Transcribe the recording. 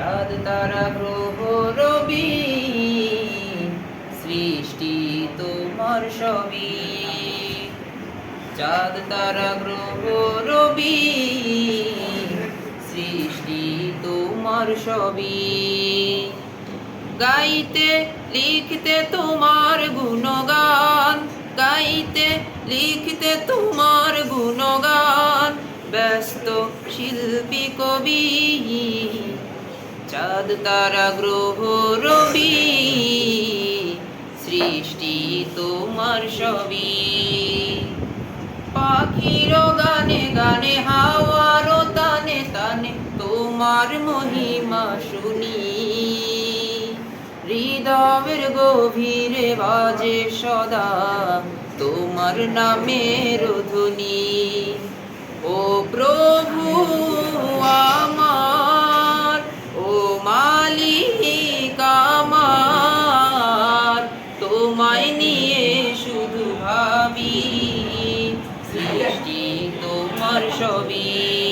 চাঁদ, তারা, গ্রহ, রবি, সৃষ্টি তোমার সবই। চাঁদ, তারা, গ্রহ, রবি, সৃষ্টি তোমার সবই। গাইতে, লিখতে তোমার গুণগান, গাইতে, লিখতে তোমার গুণগান, ব্যস্ত শিল্পী কবি। তারা গ্রহ রবি সৃষ্টি তোমার সবই। পাখির গানে গানে, হাওয়ার তানে তানে তোমার মহিমা শুনি। হৃদয়ের গভীরে বাজে সদা তোমার নামের ধ্বনি। Shobhi.